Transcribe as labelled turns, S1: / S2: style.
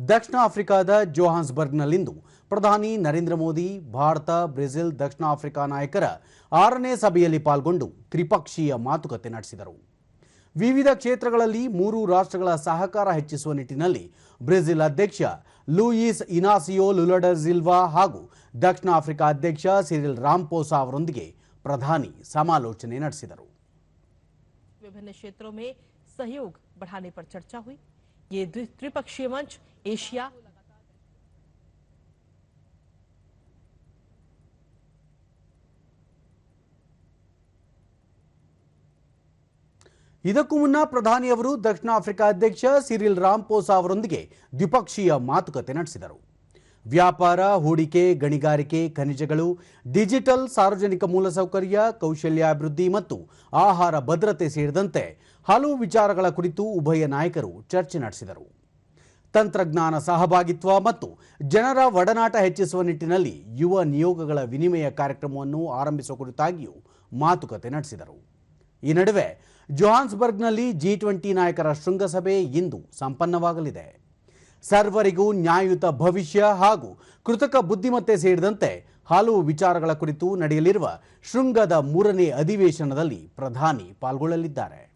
S1: ದಕ್ಷಿಣ ಆಫ್ರಿಕಾದ ಜೋಹಾನ್ಸ್ಬರ್ಗ್ನಲ್ಲಿಂದು ಪ್ರಧಾನಿ ನರೇಂದ್ರ ಮೋದಿ ಭಾರತ ಬ್ರೆಜಿಲ್ ದಕ್ಷಿಣ ಆಫ್ರಿಕಾ ನಾಯಕರ ಆರನೇ ಸಭೆಯಲ್ಲಿ ಪಾಲ್ಗೊಂಡು ತ್ರಿಪಕ್ಷೀಯ ಮಾತುಕತೆ ನಡೆಸಿದರು ವಿವಿಧ ಕ್ಷೇತ್ರಗಳಲ್ಲಿ ಮೂರು ರಾಷ್ಟ್ರಗಳ ಸಹಕಾರ ಹೆಚ್ಚಿಸುವ ನಿಟ್ಟಿನಲ್ಲಿ ಬ್ರೆಜಿಲ್ ಅಧ್ಯಕ್ಷ ಲೂಯಿಸ್ ಇನಾಸಿಯೋ ಲುಲಡರ್ ಜಿಲ್ವಾ ಹಾಗೂ ದಕ್ಷಿಣ ಆಫ್ರಿಕಾ ಅಧ್ಯಕ್ಷ ಸಿರಿಲ್ ರಾಂಪೋಸಾ ಅವರೊಂದಿಗೆ ಪ್ರಧಾನಿ ಸಮಾಲೋಚನೆ ನಡೆಸಿದರು
S2: विभिन्न क्षेत्रों में सहयोग बढ़ाने पर चर्चा हुई ये द्वि- त्रिपक्षीय मंच एशिया
S1: ಇದಕ್ಕೂ ಮುನ್ನ ಪ್ರಧಾನಿಯವರು ದಕ್ಷಿಣ ಆಫ್ರಿಕಾ ಅಧ್ಯಕ್ಷ ಸಿರಿಲ್ ರಾಂಪೋಸಾ ಅವರೊಂದಿಗೆ ದ್ವಿಪಕ್ಷೀಯ ಮಾತುಕತೆ ನಡೆಸಿದರು ವ್ಯಾಪಾರ, ಹೂಡಿಕೆ, ಗಣಿಗಾರಿಕೆ, ಖನಿಜಗಳು, ಡಿಜಿಟಲ್ ಸಾರ್ವಜನಿಕ ಮೂಲಸೌಕರ್ಯ, ಕೌಶಲ್ಯಾಭಿವೃದ್ಧಿ ಮತ್ತು ಆಹಾರ ಭದ್ರತೆ ಸೇರಿದಂತೆ ಹಲವು ವಿಚಾರಗಳ ಕುರಿತು ಉಭಯ ನಾಯಕರು ಚರ್ಚೆ ನಡೆಸಿದರು. ತಂತ್ರಜ್ಞಾನ ಸಹಭಾಗಿತ್ವ ಮತ್ತು ಜನರ ಒಡನಾಟ ಹೆಚ್ಚಿಸುವ ನಿಟ್ಟಿನಲ್ಲಿ ಯುವ ನಿಯೋಗಗಳ ವಿನಿಮಯ ಕಾರ್ಯಕ್ರಮವನ್ನು ಆರಂಭಿಸುವ ಕುರಿತಾಗಿಯೂ ಮಾತುಕತೆ ನಡೆಸಿದರು. ಈ ನಡುವೆ ಜೋಹಾನ್ಸ್ಬರ್ಗ್ನಲ್ಲಿ ಜಿ ಟ್ವೆಂಟಿ ನಾಯಕರ ಶೃಂಗಸಭೆ ಇಂದು ಸಂಪನ್ನವಾಗಲಿದೆ. ಸರ್ವರಿಗೂ ನ್ಯಾಯಯುತ ಭವಿಷ್ಯ ಹಾಗೂ ಕೃತಕ ಬುದ್ಧಿಮತ್ತೆ ಸೇರಿದಂತೆ ಹಲವು ವಿಚಾರಗಳ ಕುರಿತು ನಡೆಯಲಿರುವ ಶೃಂಗದ ಮೂರನೇ ಅಧಿವೇಶನದಲ್ಲಿ ಪ್ರಧಾನಿ ಪಾಲ್ಗೊಳ್ಳಲಿದ್ದಾರೆ.